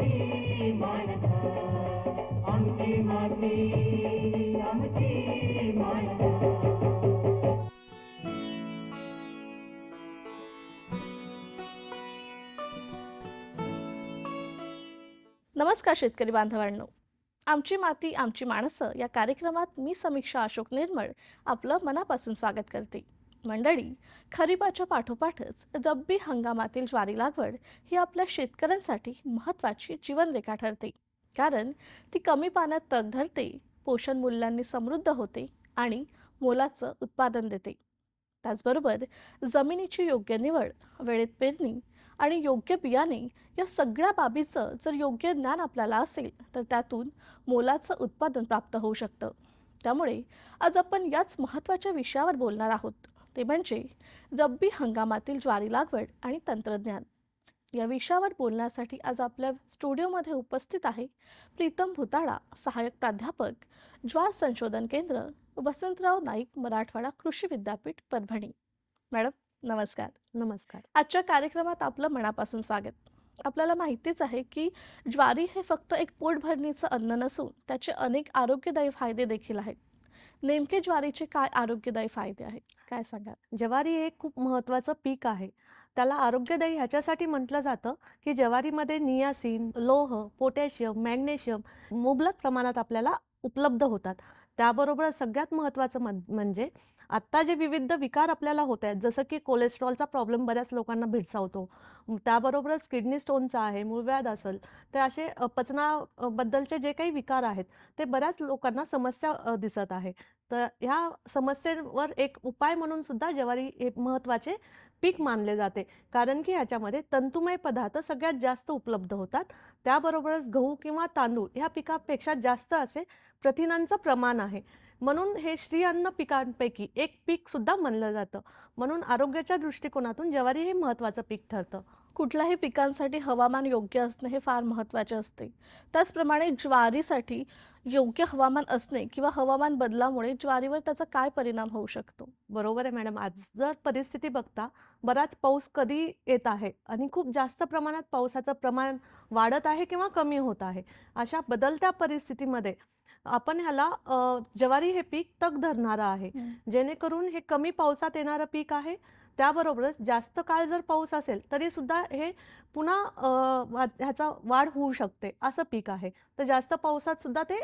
आमची आमची माती आमची नमस्कार शेतकरी बांधवांनो. आमची माती आमची माणसं या कार्यक्रमात मी समीक्षा अशोक निर्मळ आपलं मनापासून स्वागत करते. मंडळी खरीपाच्या पाठोपाठच रब्बी हंगामातील ज्वारी लागवड ही आपल्या शेतकऱ्यांसाठी महत्त्वाची जीवनरेखा ठरते. कारण ती कमी पाण्यात तग धरते पोषण मूल्यांनी समृद्ध होते आणि मोलाचं उत्पादन देते. त्याचबरोबर जमिनीची योग्य निवड वेळेत पेरणी आणि योग्य बियाणे या सगळ्या बाबीचं जर योग्य ज्ञान आपल्याला असेल तर त्यातून मोलाचं उत्पादन प्राप्त होऊ शकतं. त्यामुळे आज आपण याच महत्त्वाच्या विषयावर बोलणार आहोत. ते म्हणजे रब्बी हंगामातील ज्वारी लागवड आणि तंत्रज्ञान. या विषयावर बोलण्यासाठी आज आपल्या स्टुडिओमध्ये उपस्थित आहे प्रीतम भुताळा सहाय्यक प्राध्यापक ज्वार संशोधन केंद्र वसंतराव नाईक मराठवाडा कृषी विद्यापीठ परभणी. मॅडम नमस्कार. नमस्कार. आजच्या कार्यक्रमात आपलं मनापासून स्वागत. आपल्याला माहितीच आहे की ज्वारी हे फक्त एक पोटभरणीचं अन्न नसून त्याचे अनेक आरोग्यदायी फायदे देखील आहेत. नेमके ज्वारीचे काय आरोग्यदायी फायदे आहेत? काय सांगाल? ज्वारी हे खूप महत्त्वाचं पीक आहे. त्याला आरोग्यदायी ह्याच्यासाठी म्हटलं जातं की ज्वारीमध्ये नियासिन लोह पोटॅशियम मॅग्नेशियम मुबलक प्रमाणात आपल्याला उपलब्ध होतात. त्याबरोबर सगळ्यात महत्त्वाचं म्हणजे आत्ता जे विविध विकार आपल्याला होत आहेत जसं की कोलेस्ट्रॉलचा प्रॉब्लेम बऱ्याच लोकांना भेडसावतो. त्याबरोबरच किडनी स्टोनचा आहे मूळव्याध असेल तर असे पचनाबद्दलचे जे काही विकार आहेत ते बऱ्याच लोकांना समस्या दिसत आहे. तर ह्या समस्येवर एक उपाय म्हणून सुद्धा ज्वारी हे महत्त्वाचे पीक मानले जाते. कारण की ह्याच्यामध्ये तंतुमय पदार्थ सगळ्यात जास्त उपलब्ध होतात. त्याबरोबरच गहू किंवा तांदूळ ह्या पिकापेक्षा जास्त असे प्रथिनांचं प्रमाण आहे. म्हणून हे श्रीअन्न पिकांपैकी एक पीक सुद्धा मानलं जातं. म्हणून आरोग्याच्या दृष्टिकोनातून ज्वारी हे महत्त्वाचं पीक ठरतं. कुठल्याही पिकांसाठी हवामान योग्य असणे हे फार महत्त्वाचे असते. त्याचप्रमाणे ज्वारीसाठी योग्य हवामान असणे किंवा हवामान बदलामुळे ज्वारीवर त्याचा काय परिणाम होऊ शकतो? बरोबर आहे मॅडम. आज जर परिस्थिती बघता बराच पाऊस कधी येत आहे आणि खूप जास्त प्रमाणात पावसाचं प्रमाण वाढत आहे किंवा कमी होत आहे अशा बदलत्या परिस्थितीमध्ये आपण ह्याला ज्वारी हे पीक तग धरणारं आहे. जेणेकरून हे कमी पावसात येणारं पीक आहे त्याबरोबरच जास्त काळ जर पाऊस असेल तरी सुद्धा हे पुन्हा ह्याचा वाढ होऊ शकते असं पीक आहे. तर जास्त पावसात सुद्धा ते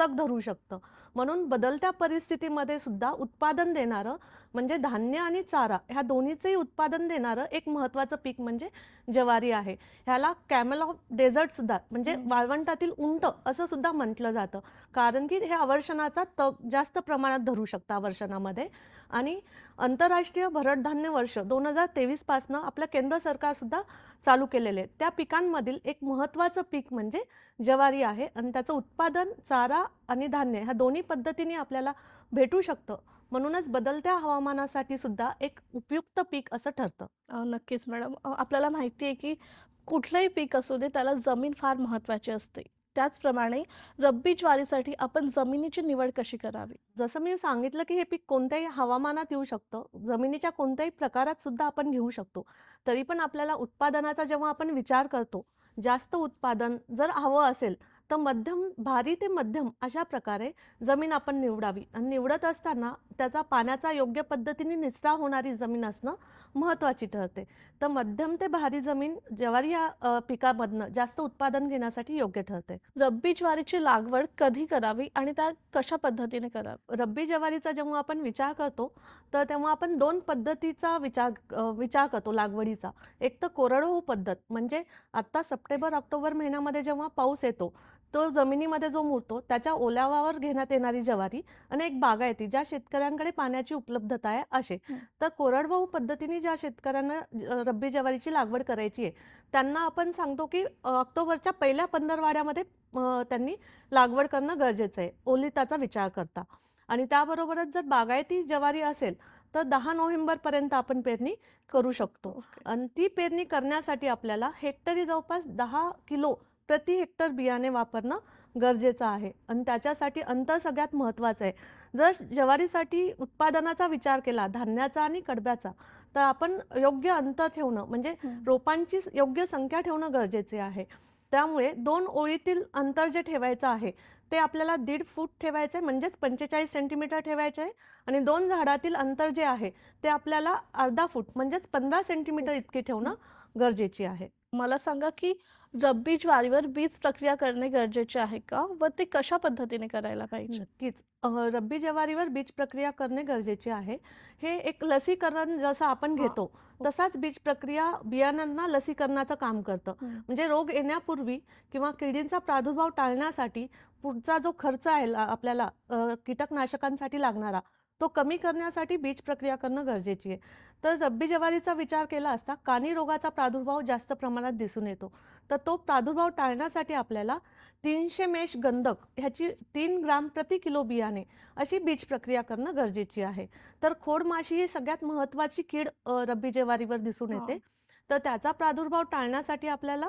तग धरू शकतं. म्हणून बदलत्या परिस्थितीमध्ये सुद्धा उत्पादन देणारं म्हणजे धान्य आणि चारा ह्या दोन्हीचंही उत्पादन देणारं एक महत्त्वाचं पीक म्हणजे ज्वारी आहे. ह्याला कॅमल ऑफ डेझर्ट सुद्धा म्हणजे. वाळवंटातील उंट असं सुद्धा म्हटलं जातं. कारण की हे आवर्षणाचा तग जास्त प्रमाणात धरू शकतं आवर्षणामध्ये. आणि आंतरराष्ट्रीय भरडधान्य वर्ष दोन हजार तेवीसपासनं आपलं केंद्र सरकारसुद्धा चालू केलेले आहे त्या पिकांमधील एक महत्त्वाचं पीक म्हणजे ज्वारी आहे आणि त्याचं उत्पादन चारा आणि धान्य ह्या दोन्ही पद्धतीने आपल्याला भेटू शकतं. म्हणूनच बदलत्या हवामानासाठी सुद्धा एक उपयुक्त पीक असं ठरतं. नक्कीच मॅडम. आपल्याला माहिती आहे की कुठलंही पीक असू दे त्याला जमीन फार महत्त्वाची असते. त्याचप्रमाणे रब्बी ज्वारीसाठी आपण जमिनीची निवड कशी करावी? जसं मी सांगितलं की हे पीक कोणत्याही हवामानात येऊ शकतं. जमिनीच्या कोणत्याही प्रकारात सुद्धा आपण घेऊ शकतो. तरी पण आपल्याला उत्पादनाचा जेव्हा आपण विचार करतो जास्त उत्पादन जर हवं असेल तर मध्यम भारी ते मध्यम अशा प्रकारे जमीन आपण निवडावी. आणि निवडत असताना त्याचा पाण्याचा योग्य पद्धतीने निचरा होणारी जमीन असणं महत्त्वाची ठरते. तर मध्यम ते भारी जमीन ज्वारी या पिकामधनं जास्त उत्पादन घेण्यासाठी योग्य ठरते. रब्बी ज्वारीची लागवड कधी करावी आणि त्या कशा पद्धतीने करावी? रब्बी ज्वारीचा जेव्हा आपण विचार करतो तर तेव्हा आपण दोन पद्धतीचा विचार विचार करतो लागवडीचा. एक तर कोरडवाहू पद्धत म्हणजे आत्ता सप्टेंबर ऑक्टोबर महिन्यामध्ये जेव्हा पाऊस येतो तो जमिनीमध्ये जो मुरतो त्याच्या ओलावावर घेण्यात येणारी ज्वारी आणि एक बागायती ज्या शेतकऱ्यांकडे पाण्याची उपलब्धता आहे असे. तर कोरडवाहू पद्धतीने ज्या शेतकऱ्यांना ज- रब्बी ज्वारीची लागवड करायची आहे त्यांना आपण सांगतो की ऑक्टोबरच्या पहिल्या पंधरवाड्यामध्ये त्यांनी लागवड करणं गरजेचं आहे ओलिताचा विचार करता आणि त्याबरोबरच जर बागायती ज्वारी असेल तर दहा नोव्हेंबरपर्यंत आपण पेरणी करू शकतो. आणि ती पेरणी करण्यासाठी आपल्याला हेक्टरी जवळपास दहा किलो प्रति हेक्टर बियाणे वापरणं गरजेचं आहे. आणि त्याच्यासाठी अंतर सगळ्यात महत्त्वाचं आहे. जर ज्वारीसाठी उत्पादनाचा विचार केला धान्याचा आणि कडब्याचा तर आपण योग्य अंतर ठेवणं म्हणजे. रोपांची योग्य संख्या ठेवणं गरजेचे आहे. त्यामुळे दोन ओळीतील अंतर जे ठेवायचं आहे ते आपल्याला दीड फूट ठेवायचं आहे म्हणजेच पंचेचाळीस सेंटीमीटर ठेवायचे आहे. आणि दोन झाडातील अंतर जे आहे ते आपल्याला अर्धा फूट म्हणजेच पंधरा सेंटीमीटर इतके ठेवणं गरजेचे आहे. मला सांगा की रब्बी ज्वारीवर बीज प्रक्रिया करणे गरजेचे आहे का? व ते कशा पद्धतीने करायला पाहिजे? नक्कीच. रब्बी ज्वारीवर बीज प्रक्रिया करणे गरजेचे आहे. हे एक लसीकरण जसं आपण. घेतो तसाच बीज प्रक्रिया बियाणांना लसीकरणाचं काम करतं. म्हणजे रोग येण्यापूर्वी किंवा किडींचा प्रादुर्भाव टाळण्यासाठी पुढचा जो खर्च आहे आपल्याला कीटकनाशकांसाठी लागणारा तो कमी करण्यासाठी बीज प्रक्रिया करणं गरजेची आहे. तर रब्बी ज्वारीचा विचार केला असता कानी रोगाचा प्रादुर्भाव जास्त प्रमाणात दिसून येतो. तर तो प्रादुर्भाव टाळण्यासाठी आपल्याला तीनशे मेष गंधक ह्याची तीन ग्राम प्रति किलो बियाणे अशी बीज प्रक्रिया करणं गरजेची आहे. तर खोडमाशी ही सगळ्यात महत्त्वाची कीड रब्बी ज्वारीवर दिसून. येते. तर त्याचा प्रादुर्भाव टाळण्यासाठी आपल्याला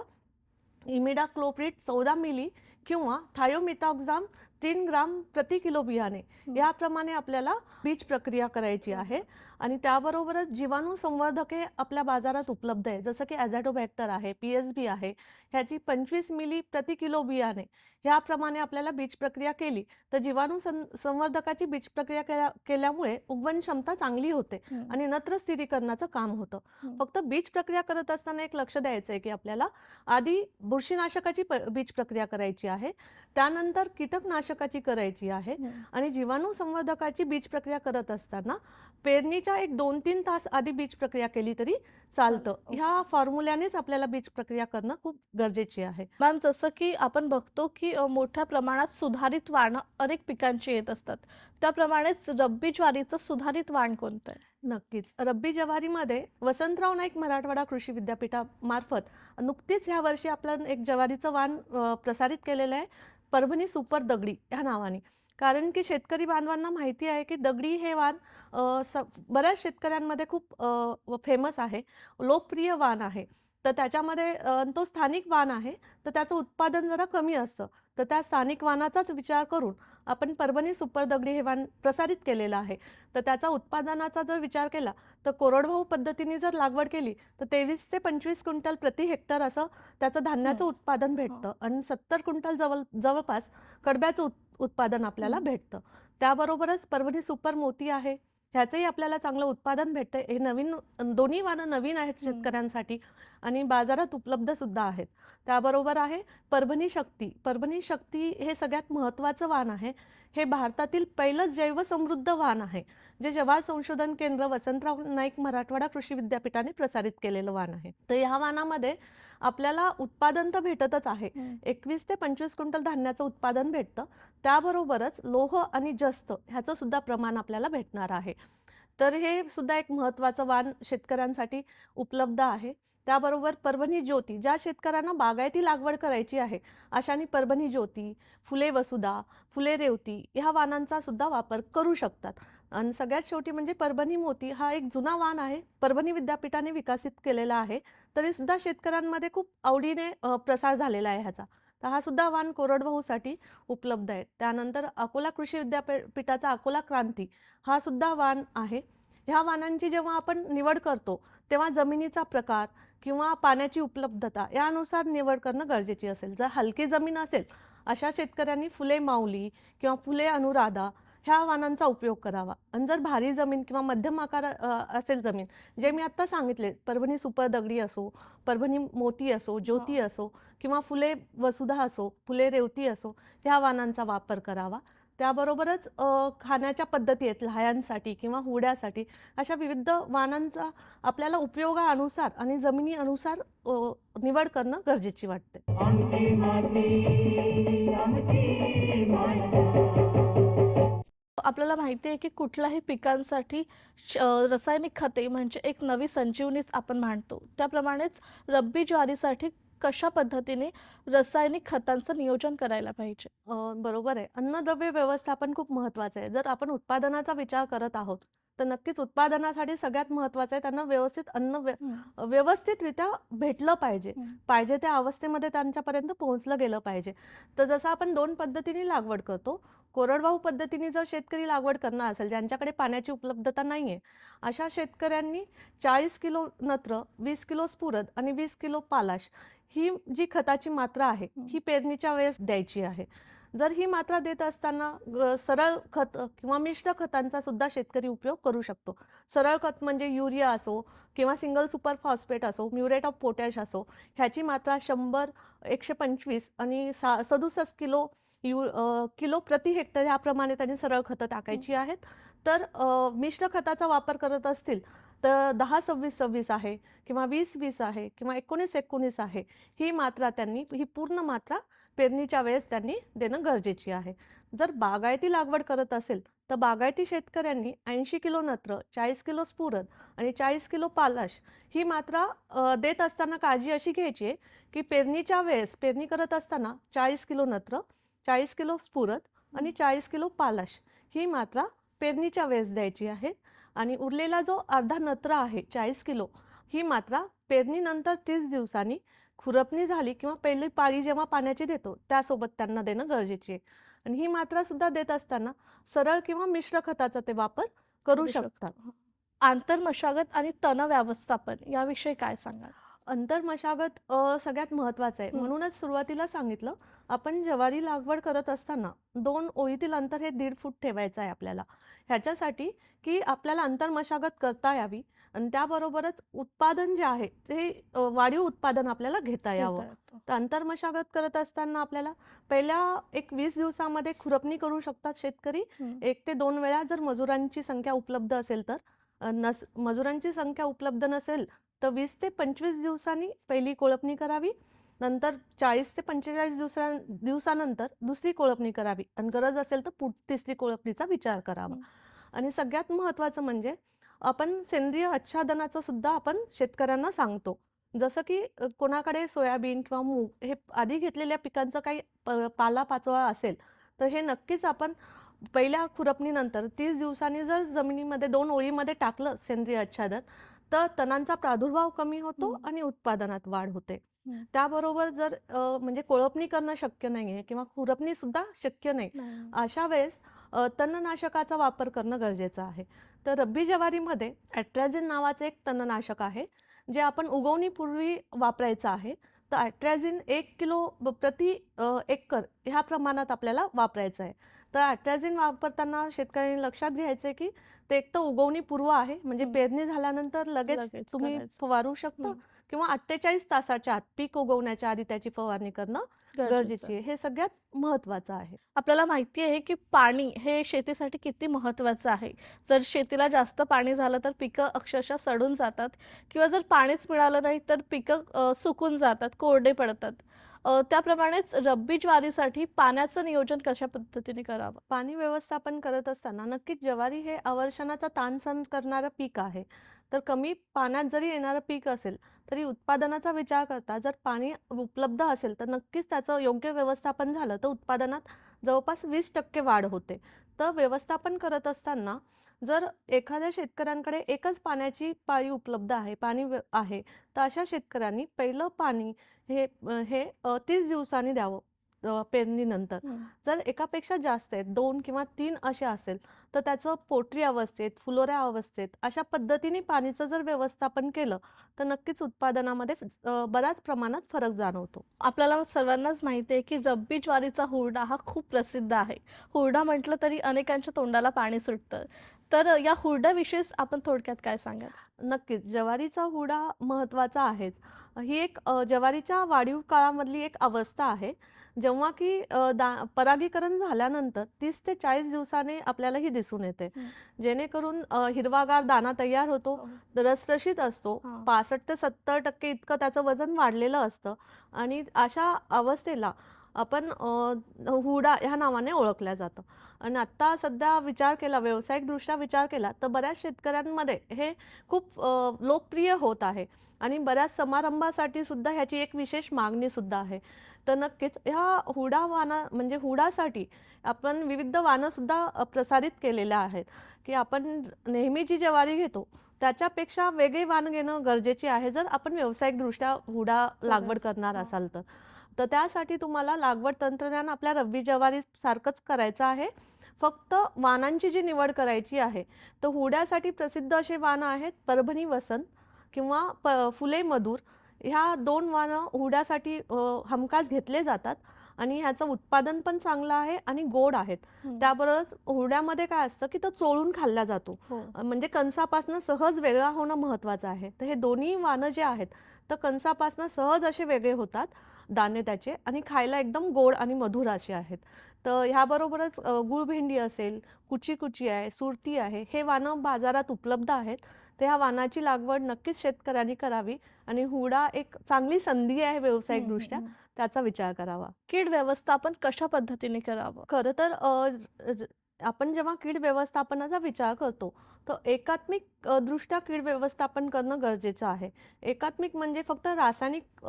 इमिडाक्लोप्रिड चौदा मिली किंवा थायोमिथॉक्झाम तीन ग्राम प्रति किलो बियाणे. याप्रमाणे आपल्याला बीज प्रक्रिया करायची आहे आणि त्याबरोबरच जीवाणू संवर्धके आपल्या बाजारात उपलब्ध आहे जसं की ॲझॅटोबॅक्टर आहे पी एस बी आहे ह्याची पंचवीस मिली प्रति किलो बियाणे ह्याप्रमाणे आपल्याला बीज प्रक्रिया केली तर जीवाणू सं संवर्धकाची बीज प्रक्रिया केल्या केल्यामुळे उगवण क्षमता चांगली होते. आणि नत्र स्थिरीकरणाचं काम होतं. फक्त बीज प्रक्रिया करत असताना एक लक्ष द्यायचं आहे की आपल्याला आधी बुरशीनाशकाची बीज प्रक्रिया करायची आहे त्यानंतर कीटकनाशकाची करायची आहे. आणि जीवाणू संवर्धकाची बीज प्रक्रिया करत असताना पेरणीच्या एक दोन तीन तास आधी बीज प्रक्रिया केली तरी चालतं. ह्या फॉर्म्युल्यानेच आपल्याला बीज प्रक्रिया करणं खूप गरजेची आहे. मॅम जसं की आपण बघतो की मोठ्या प्रमाणात सुधारित वाणं अनेक पिकांची येत असतात. त्याप्रमाणेच रब्बी ज्वारीचं सुधारित वाण कोणतं आहे? नक्कीच. रब्बी ज्वारीमध्ये वसंतराव नाईक मराठवाडा कृषी विद्यापीठामार्फत नुकतीच ह्या वर्षी आपलं एक ज्वारीचं वाण प्रसारित केलेलं आहे. परभणी सुपर दगडी ह्या नावाने. कारण की शेतकरी बांधवांना माहिती आहे की दगडी हे वाण स बऱ्याच शेतकऱ्यांमध्ये खूप फेमस आहे लोकप्रिय वाण आहे. तर त्याच्यामध्ये तो स्थानिक वाण आहे तर त्याचं उत्पादन जरा कमी असतं. तर त्या स्थानिक वाणाचाच विचार करून आपण परभणी सुपर दगडी हे वाण प्रसारित केलेलं आहे. तर त्याचा उत्पादनाचा जर विचार केला तर कोरडवाहू पद्धतीने जर लागवड केली तर तेवीस ते पंचवीस क्विंटल प्रति हेक्टर असं त्याचं धान्याचं. उत्पादन भेटतं आणि सत्तर क्विंटल जवळ जवळपास कडब्याचं उत उत्पादन आपल्याला. भेटतं. त्याबरोबरच परभणी सुपर मोती आहे. ह्याचंही आपल्याला चांगलं उत्पादन भेटतं. हे नवीन दोन्ही वाणं नवीन आहेत. शेतकऱ्यांसाठी आणि बाजारात उपलब्ध सुद्धा आहेत. त्याबरोबर आहे परभणी शक्ती. परभणी शक्ती हे सगळ्यात महत्त्वाचं वाण आहे. हे भारतातील पहिलं जैवसमृद्ध वाण आहे. जे जवाहर संशोधन केंद्र वसंतराव नाईक मराठवाडा कृषी विद्यापीठाने प्रसारित केलेलं वाण आहे. तर ह्या वाणामध्ये आपल्याला उत्पादन तर भेटतच आहे. एकवीस ते पंचवीस क्विंटल धान्याचं उत्पादन भेटतं. त्याबरोबरच लोह आणि जस्त ह्याचं सुद्धा प्रमाण आपल्याला भेटणार आहे. तर हे सुद्धा एक महत्त्वाचं वाण शेतकऱ्यांसाठी उपलब्ध आहे. त्याबरोबर परभणी ज्योती ज्या शेतकऱ्यांना बागायती लागवड करायची आहे अशाने परभणी ज्योती फुले वसुधा फुले रेवती ह्या वाणांचा सुद्धा वापर करू शकतात. आणि सगळ्यात शेवटी म्हणजे परभणी मोती हा एक जुना वाण आहे. परभणी विद्यापीठाने विकसित केलेला आहे. तरी सुद्धा शेतकऱ्यांमध्ये खूप आवडीने प्रसार झालेला आहे ह्याचा. तर हा सुद्धा वाण कोरडवाहूसाठी उपलब्ध आहे. त्यानंतर अकोला कृषी विद्यापीठाचा अकोला क्रांती हा सुद्धा वाण आहे. ह्या वाणांची जेव्हा आपण निवड करतो तेव्हा जमिनीचा प्रकार किंवा पाण्याची उपलब्धता यानुसार निवड करणं गरजेची असेल. जर हलकी जमीन असेल अशा शेतकऱ्यांनी फुले माऊली किंवा फुले अनुराधा ह्या वाणांचा उपयोग करावा. आणि जर भारी जमीन किंवा मध्यम आकार असेल जमीन जे मी आत्ता सांगितले परभणी सुपर दगडी असो परभणी मोती असो ज्योती असो किंवा फुले वसुधा असो फुले रेवती असो ह्या वाणांचा वापर करावा. त्याबरोबरच अ, खाण्याच्या पद्धती आहेत लहायांसाठी किंवा हुड्यासाठी अशा विविध वाणांचा आपल्याला उपयोगानुसार आणि जमिनी अनुसार निवड करणं गरजेची वाटते. आपल्याला माहिती आहे की कुठल्याही पिकांसाठी रासायनिक खते म्हणजे एक नवी संजीवनीच आपण मानतो त्याप्रमाणेच रब्बी ज्वारीसाठी कशा पद्धतीने रासायनिक खतांचं नियोजन करायला पाहिजे? बरोबर आहे. अन्नद्रव्य व्यवस्थापन खूप महत्त्वाचं आहे. जर आपण उत्पादनाचा विचार करत आहोत तर नक्कीच उत्पादनासाठी सगळ्यात महत्त्वाचं आहे त्यांना व्यवस्थित अन्न व्य व्यवस्थितरित्या भेटलं पाहिजे. पाहिजे त्या अवस्थेमध्ये त्यांच्यापर्यंत पोहोचलं गेलं पाहिजे. तर जसं आपण दोन पद्धतीने लागवड करतो कोरडवाहू पद्धतीने जर शेतकरी लागवड करणार असेल ज्यांच्याकडे पाण्याची उपलब्धता नाही आहे अशा शेतकऱ्यांनी चाळीस किलो नत्र वीस किलो स्फुरद आणि वीस किलो पालाश ही जी खताची मात्रा आहे हं. पेरणीच्या वेळेस द्यायची आहे. जर ही मात्रा देत असताना सरळ खत किंवा मिश्र खतांचा सुद्धा शेतकरी उपयोग करू शकतो. सरळ खत म्हणजे युरिया असो किंवा सिंगल सुपर फॉस्फेट असो म्युरेट ऑफ पोटॅश असो ह्याची मात्रा शंभर एकशे पंचवीस आणि सा सदुसष्ट किलो यु किलो प्रति हेक्टर ह्याप्रमाणे त्यांनी सरळ खतं टाकायची आहेत. तर मिश्र खताचा वापर करत असतील तर दहा सव्वीस सव्वीस आहे किंवा वीस वीस आहे किंवा एकोणीस एकोणीस आहे ही मात्रा त्यांनी ही पूर्ण मात्रा पेरणीच्या वेळेस त्यांनी देणं गरजेची आहे. जर बागायती लागवड करत असेल तर बागायती शेतकऱ्यांनी ऐंशी किलो नत्र चाळीस किलो स्फुरद आणि चाळीस किलो पालाश ही मात्रा देत असताना काळजी अशी घ्यायची आहे की पेरणीच्या वेळेस पेरणी करत असताना चाळीस किलो नत्र चाळीस किलो स्फुरद आणि चाळीस किलो पालाश ही मात्रा पेरणीच्या वेळेस द्यायची आहे. आणि उरलेला जो अर्धा नत्र आहे चाळीस किलो ही मात्रा पेरणीनंतर तीस दिवसांनी खुरपणी झाली किंवा पहिली पाळी जेव्हा पाण्याची देतो त्यासोबत त्यांना देणं गरजेची आहे. आणि ही मात्रा सुद्धा देत असताना सरळ किंवा मिश्र खताचा ते वापर करू शकतात हं. आंतरमशागत आणि तण व्यवस्थापन याविषयी काय सांगाल? अंतर्मशागत सगळ्यात महत्त्वाचं आहे. म्हणूनच सुरुवातीला सांगितलं आपण ज्वारी लागवड करत असताना दोन ओळीतील अंतर हे दीड फूट ठेवायचं आहे आपल्याला ह्याच्यासाठी की आपल्याला अंतर्मशागत करता यावी आणि त्याबरोबरच उत्पादन जे आहे ते वाढीव उत्पादन आपल्याला घेता यावं. तर अंतर्मशागत करत असताना आपल्याला पहिल्या एक वीस दिवसामध्ये खुरपणी करू शकतात शेतकरी. एक ते दोन वेळा जर मजुरांची संख्या उपलब्ध असेल तर नस मजुरांची संख्या उपलब्ध नसेल तर वीस ते पंचवीस दिवसांनी पहिली कोळपणी करावी नंतर चाळीस ते पंचेचाळीस दिवसा दिवसानंतर दुसरी कोळपणी करावी. आणि गरज असेल तर पुढ तिसरी कोळपणीचा विचार करावा. आणि सगळ्यात महत्त्वाचं म्हणजे आपण सेंद्रिय आच्छादनाचं सुद्धा आपण शेतकऱ्यांना सांगतो. जसं की कोणाकडे सोयाबीन किंवा मूग हे आधी घेतलेल्या पिकांचं काही पाला पाचोळा असेल तर हे नक्कीच आपण पहिल्या खुरपणीनंतर तीस दिवसांनी जर जमिनीमध्ये दोन ओळीमध्ये टाकलं सेंद्रिय आच्छादन तर तणांचा प्रादुर्भाव कमी होतो. आणि उत्पादनात वाढ होते. त्याबरोबर जर म्हणजे कोळपणी करणं शक्य नाही आहे किंवा खुरपणी सुद्धा शक्य नाही. अशा वेळेस तणनाशकाचा वापर करणं गरजेचं आहे तर रब्बी ज्वारीमध्ये ॲट्रॅझिन नावाचं एक तणनाशक आहे जे आपण उगवणीपूर्वी वापरायचं आहे तर ॲट्रॅझिन एक किलो प्रति एकर ह्या प्रमाणात आपल्याला वापरायचं आहे तर ॲट्रॅझिन वापरताना शेतकऱ्यांनी लक्षात घ्यायचं आहे की ते एक तर उगवणीपूर्व आहे म्हणजे. पेरणी झाल्यानंतर लगेच तुम्ही. फवारू शकता. किंवा अठ्ठेचाळीस तासाच्या आत पीक उगवण्याच्या आधी त्याची फवारणी करणं गरजेचं हे सगळ्यात महत्त्वाचं आहे आपल्याला माहिती आहे की पाणी हे शेतीसाठी किती महत्त्वाचं आहे जर शेतीला जास्त पाणी झालं तर पिकं अक्षरशः सडून जातात किंवा जर पाणीच मिळालं नाही तर पिकं सुकून जातात कोरडे पडतात त्याप्रमाणेच रब्बी ज्वारीसाठी पाण्याचं नियोजन कशा पद्धतीने करावं? पाणी व्यवस्थापन करत असताना नक्कीच ज्वारी हे अवर्षणाचा ताण सहन करणारं पीक आहे. तर कमी पाण्यात जरी येणारं पीक असेल तरी उत्पादनाचा विचार करता जर पाणी उपलब्ध असेल तर नक्कीच त्याचं योग्य व्यवस्थापन झालं तर उत्पादनात जवळपास वीस टक्के वाढ होते. तर व्यवस्थापन करत असताना जर एखाद्या शेतकऱ्यांकडे एकच पाण्याची पाळी उपलब्ध आहे पाणी व्य- आहे तर अशा शेतकऱ्यांनी पहिलं पाणी हे हे तीस दिवसांनी द्यावं. पेरणीनंतर. जर एकापेक्षा जास्त आहेत दोन किंवा तीन असे असेल तर त्याचं पोटरी अवस्थेत फुलोऱ्या अवस्थेत अशा पद्धतीने पाणीचं जर व्यवस्थापन केलं तर नक्कीच उत्पादनामध्ये बऱ्याच प्रमाणात फरक जाणवतो. आपल्याला सर्वांनाच माहिती आहे की रब्बी ज्वारीचा हुरडा हा खूप प्रसिद्ध आहे. हुरडा म्हटलं तरी अनेकांच्या तोंडाला पाणी सुटतं. तर या हुरड्याविषयीच आपण थोडक्यात काय सांगाल? नक्कीच. ज्वारीचा हुडा महत्त्वाचा आहेच. ही एक ज्वारीच्या वाढीव काळामधली एक अवस्था आहे. जेव्हा की परागीकरण झाल्यानंतर तीस ते चाळीस दिवसाने आपल्याला ही दिसून येते. जेणेकरून हिरवागार दाणा तयार होतो हो. रसरशीत असतो. पासष्ट ते सत्तर टक्के इतकं त्याचं वजन वाढलेलं असतं आणि अशा अवस्थेला आपण हुडा ह्या नावाने ओळखल्या जातं. आणि आत्ता सध्या विचार केला व्यावसायिकदृष्ट्या विचार केला तर बऱ्याच शेतकऱ्यांमध्ये हे खूप लोकप्रिय होत आहे. आणि बऱ्याच समारंभासाठी सुद्धा ह्याची एक विशेष मागणी सुद्धा आहे. तर नक्कीच ह्या हुडा वाना म्हणजे हुडासाठी आपण विविध वाणं सुद्धा अ, प्रसारित केलेल्या आहेत. की आपण नेहमी जी ज्वारी घेतो त्याच्यापेक्षा वेगळी वाण घेणं गरजेचे आहे जर आपण व्यावसायिकदृष्ट्या हुडा लागवड. करणार हां. असाल तर. तर त्यासाठी तुम्हाला लागवड तंत्रज्ञान आपल्या रब्बी ज्वारी सारखंच करायचं आहे. फक्त वाणांची जी निवड करायची आहे तर हुड्यासाठी प्रसिद्ध असे वाणं आहेत परभणी वसंत किंवा प फुले मधुर. ह्या दोन वाणं हुड्यासाठी हमखास घेतले जातात. आणि ह्याचं उत्पादन पण चांगलं आहे आणि गोड आहेत. त्याबरोबर हुड्यामध्ये काय असतं की तो चोळून खाल्ला जातो हो. म्हणजे कणसापासनं सहज वेगळा होणं महत्त्वाचं आहे तर हे दोन्ही वाणं जे आहेत तर कणसापासनं सहज असे वेगळे होतात दाणे त्याचे आणि खायला एकदम गोड आणि मधुर असे आहेत तर ह्याबरोबरच गुळभेंडी असेल कुची कुची आहे सुरती आहे हे वाणं बाजारात उपलब्ध आहेत तर ह्या वाणाची लागवड नक्कीच शेतकऱ्यांनी करावी आणि हुडा एक चांगली संधी आहे व्यावसायिकदृष्ट्या. त्याचा विचार करावा. कीड व्यवस्थापन कशा पद्धतीने करावं? खरं तर आपण जेव्हा कीड व्यवस्थापनाचा विचार करतो तर एकात्मिक दृष्ट्या कीड व्यवस्थापन करणं गरजेचं आहे. एकात्मिक म्हणजे फक्त रासायनिक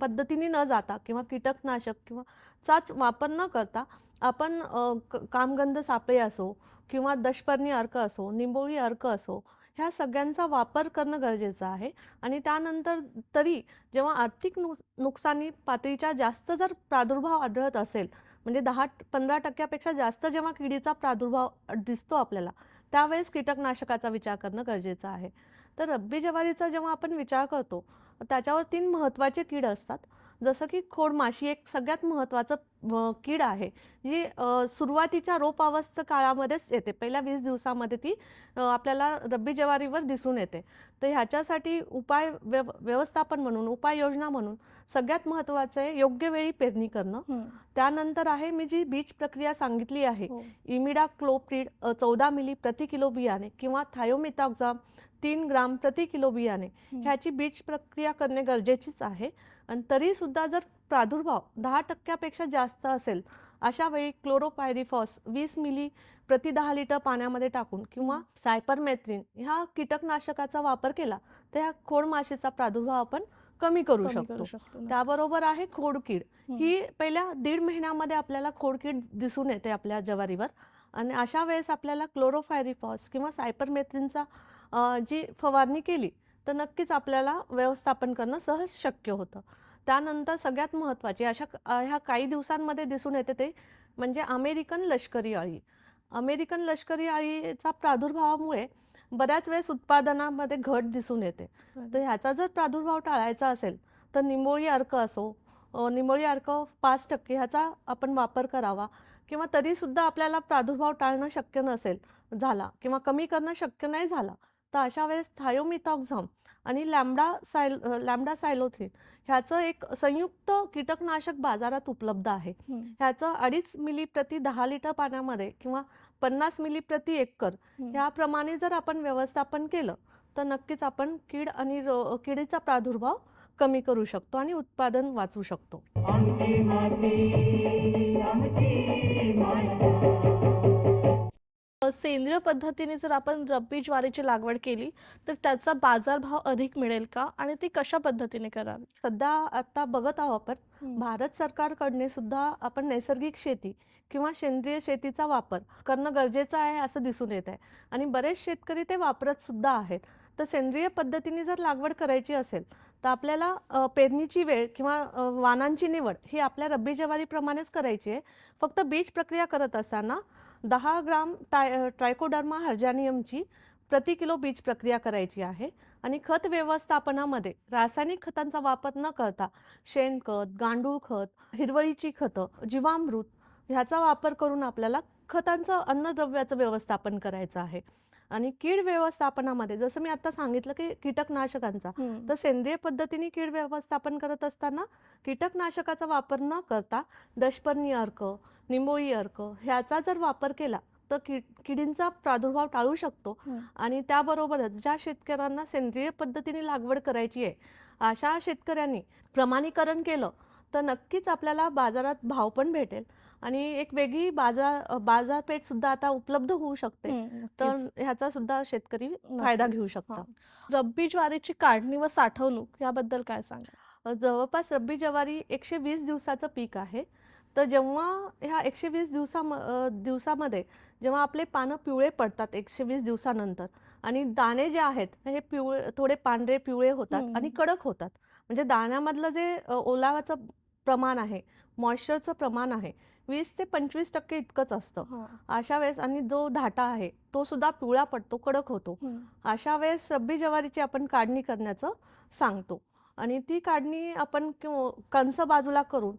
पद्धतीने न जाता किंवा कीटकनाशक किंवा चाच वापर न करता आपण कामगंध सापळे असो किंवा दशपर्णी अर्क असो निंबोळी अर्क असो ह्या सगळ्यांचा वापर करणं गरजेचं आहे. आणि त्यानंतर तरी जेव्हा आर्थिक नुक नुकसानी पातळीच्या जास्त जर प्रादुर्भाव आढळत असेल म्हणजे दहा पंधरा टक्क्यापेक्षा जास्त जेव्हा किडीचा प्रादुर्भाव दिसतो आपल्याला त्यावेळेस कीटकनाशकाचा विचार करणं गरजेचं आहे. तर रब्बी ज्वारीचा जेव्हा आपण विचार करतो त्याच्यावर तीन महत्त्वाचे कीड असतात. जसं की खोडमाशी एक सगळ्यात महत्त्वाचं कीड आहे जी सुरुवातीच्या रोप अवस्था काळामध्येच येते पहिल्या वीस दिवसामध्ये ती आपल्याला रब्बी ज्वारीवर दिसून येते तर ह्याच्यासाठी उपाय व्यव व्यवस्थापन म्हणून उपाययोजना म्हणून सगळ्यात महत्त्वाचं आहे योग्य वेळी पेरणी करणं. त्यानंतर आहे मी जी बीज प्रक्रिया सांगितली आहे हो. इमिडा क्लोप्रीड चौदा मिली प्रति किलो बियाणे किंवा थायोमिथॉक्झाम तीन ग्राम प्रति किलो बियाणे. ह्याची बीज प्रक्रिया करणे गरजेचीच आहे आणि तरीसुद्धा जर प्रादुर्भाव दहा टक्क्यापेक्षा जास्त असेल अशा वेळी क्लोरोपायरिफॉस वीस मिली प्रति दहा लिटर पाण्यामध्ये टाकून किंवा सायपरमेथ्रिन ह्या कीटकनाशकाचा वापर केला तर ह्या खोडमाशीचा प्रादुर्भाव आपण कमी करू शकतो. त्याबरोबर आहे खोडकीड हं. पहिल्या दीड महिन्यामध्ये आपल्याला खोडकीड दिसून येते आपल्या ज्वारीवर आणि अशा वेळेस आपल्याला क्लोरोफायरिफॉस किंवा सायपरमेथ्रिनचा जी फवारणी केली तर नक्कीच आपल्याला व्यवस्थापन करणं सहज शक्य होतं. त्यानंतर सगळ्यात महत्त्वाची अशा ह्या काही दिवसांमध्ये दिसून येते ते म्हणजे अमेरिकन लष्करी अळी. अमेरिकन लष्करी अळीचा प्रादुर्भावामुळे बऱ्याच वेळेस उत्पादनामध्ये घट दिसून येते. तर ह्याचा जर प्रादुर्भाव टाळायचा असेल तर निंबोळी अर्क असो निंबोळी अर्क पाच टक्के ह्याचा आपण वापर करावा किंवा तरीसुद्धा आपल्याला प्रादुर्भाव टाळणं शक्य नसेल झाला किंवा कमी करणं शक्य नाही झाला तर अशा वेळेस थायोमिथॉक्झाम आणि लॅम्बडा सायल अ, लॅम्बडा सायलोथ्रिन ह्याचं एक संयुक्त कीटकनाशक बाजारात उपलब्ध आहे हं. ह्याचं अडीच मिली प्रति दहा लिटर पाण्यामध्ये किंवा पन्नास मिली प्रति एकर. ह्याप्रमाणे जर आपण व्यवस्थापन केलं तर नक्कीच आपण कीड आणि किडीचा प्रादुर्भाव कमी करू शकतो आणि उत्पादन वाचवू शकतो सेंद्रिय पद्धतीने जर आपण रब्बी ज्वारीची लागवड केली तर त्याचा बाजारभाव अधिक मिळेल का? आणि ती कशा पद्धतीने करावी? सध्या आता बघत आहोत आपण. भारत सरकारकडने सुद्धा आपण नैसर्गिक शेती किंवा सेंद्रिय शेतीचा वापर करणं गरजेचं आहे असं दिसून येत आहे आणि बरेच शेतकरी ते वापरत सुद्धा आहेत. तर सेंद्रिय पद्धतीने जर लागवड करायची असेल तर आपल्याला पेरणीची वेळ किंवा अ, वाणांची निवड ही आपल्या रब्बी ज्वारीप्रमाणेच करायची आहे. फक्त बीज प्रक्रिया करत असताना दहा ग्राम टाय ट्रायकोडर्मा हर्जानियमची प्रति किलो बीज प्रक्रिया करायची आहे आणि खत व्यवस्थापनामध्ये रासायनिक खतांचा वापर न करता शेणखत गांडूळ खत हिरवळीची खतं जीवामृत ह्याचा वापर करून आपल्याला खतांचं अन्नद्रव्याचं व्यवस्थापन करायचं आहे आणि कीड व्यवस्थापनामध्ये जसं मी आता सांगितलं की कीटकनाशकांचा. तर सेंद्रिय पद्धतीने कीड व्यवस्थापन करत असताना कीटकनाशकाचा वापर न करता दशपर्णी अर्क निंबोळी अर्क ह्याचा जर वापर केला तर किडींचा प्रादुर्भाव टाळू शकतो. आणि त्याबरोबरच ज्या शेतकऱ्यांना सेंद्रिय पद्धतीने लागवड करायची आहे अशा शेतकऱ्यांनी प्रमाणीकरण केलं तर नक्कीच आपल्याला बाजारात भाव पण भेटेल. आणि एक वेगळी बाजार बाजारपेठ सुद्धा आता उपलब्ध होऊ शकते. तर. ह्याचा सुद्धा शेतकरी फायदा घेऊ हा. रब्बी ज्वारीची काढणी व साठवणूक याबद्दल काय सांगा जवळपास रब्बी ज्वारी एकशे वीस दिवसाचं पीक आहे. तर जेव्हा ह्या एकशे वीस दिवसा दिवसामध्ये जेव्हा आपले पानं पिवळे पडतात एकशे वीस दिवसानंतर आणि दाणे जे आहेत हे पिवळे थोडे पांढरे पिवळे होतात आणि. कडक होतात म्हणजे दाण्यामधलं जे ओलावाचं प्रमाण आहे मॉइश्चरचं प्रमाण आहे वीस ते पंचवीस टक्के इतकंच असतं. अशा वेळेस आणि जो धाटा आहे तो सुद्धा पिवळा पडतो कडक होतो. अशा वेळेस रब्बी ज्वारीची आपण काढणी करण्याचं सांगतो आणि ती काढणी आपण कंस बाजूला करून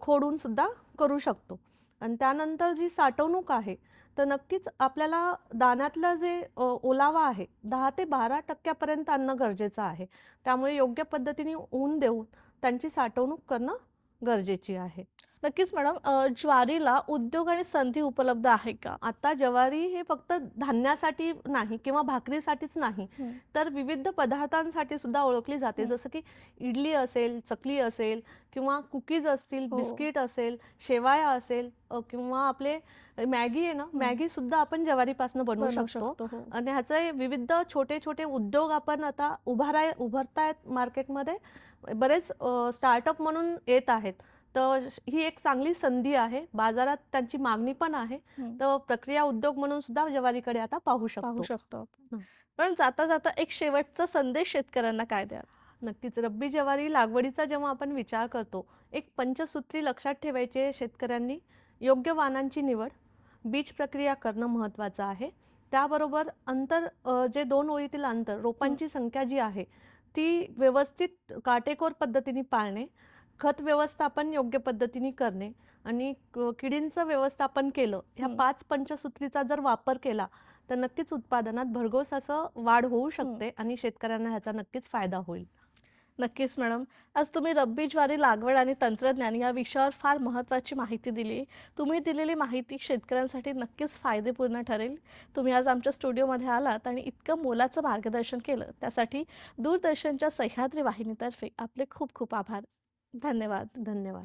खोडून सुद्धा करू शकतो. आणि त्यानंतर जी साठवणूक आहे तर नक्कीच आपल्याला दाण्यातलं जे ओलावा आहे दहा ते बारा टक्क्यापर्यंत आणणं गरजेचं आहे. त्यामुळे योग्य पद्धतीने ऊन देऊन त्यांची साठवणूक करणं गरजेची आहे नक्कीच मॅडम ज्वारीला उद्योग आणि संधी उपलब्ध आहे का आता ज्वारी हे फक्त धान्यासाठी नाही किंवा भाकरीसाठीच नाही. तर विविध पदार्थांसाठी सुद्धा ओळखली जाते. जसं की इडली असेल चकली असेल किंवा कुकीज असतील हो. बिस्किट असेल शेवाया असेल किंवा आपले मॅगी आहे ना मॅगी सुद्धा आपण ज्वारीपासून बनवू शकतो हो. आणि ह्याचे विविध छोटे छोटे उद्योग आपण आता उभाराय उभारतायत मार्केटमध्ये बरेच स्टार्टअप म्हणून येत आहेत. तर ही एक चांगली संधी आहे. बाजारात त्यांची मागणी पण आहे. तर प्रक्रिया उद्योग म्हणून सुद्धा ज्वारीकडे आता पाहू पाहू शकतो शकतो. पण जाता जाता एक शेवटचा संदेश शेतकऱ्यांना काय द्याल? नक्कीच. रब्बी ज्वारी लागवडीचा जेव्हा आपण विचार करतो एक पंचसूत्री लक्षात ठेवायची शेतकऱ्यांनी योग्य वाणांची निवड बीज प्रक्रिया करणं महत्त्वाचं आहे. त्याबरोबर अंतर जे दोन ओळीतील अंतर रोपांची संख्या जी आहे ती व्यवस्थित काटेकोर पद्धतीने पाळणे खत व्यवस्थापन योग्य पद्धतीने करणे आणि क- किडींचं व्यवस्थापन केलं ह्या. पाच पंचसूत्रीचा जर वापर केला तर नक्कीच उत्पादनात भरघोस असं वाढ होऊ शकते आणि शेतकऱ्यांना ह्याचा नक्कीच फायदा होईल नक्कीच मॅडम. आज तुम्ही रब्बी ज्वारी लागवड आणि तंत्रज्ञान या विषयावर फार महत्त्वाची माहिती दिली. तुम्ही दिलेली माहिती शेतकऱ्यांसाठी नक्कीच फायदेपूर्ण ठरेल. तुम्ही आज आमच्या स्टुडिओमध्ये आलात आणि इतकं मोलाचं मार्गदर्शन केलं. त्यासाठी दूरदर्शनच्या सह्याद्री वाहिनीतर्फे आपले खूप खूप आभार. धन्यवाद. धन्यवाद.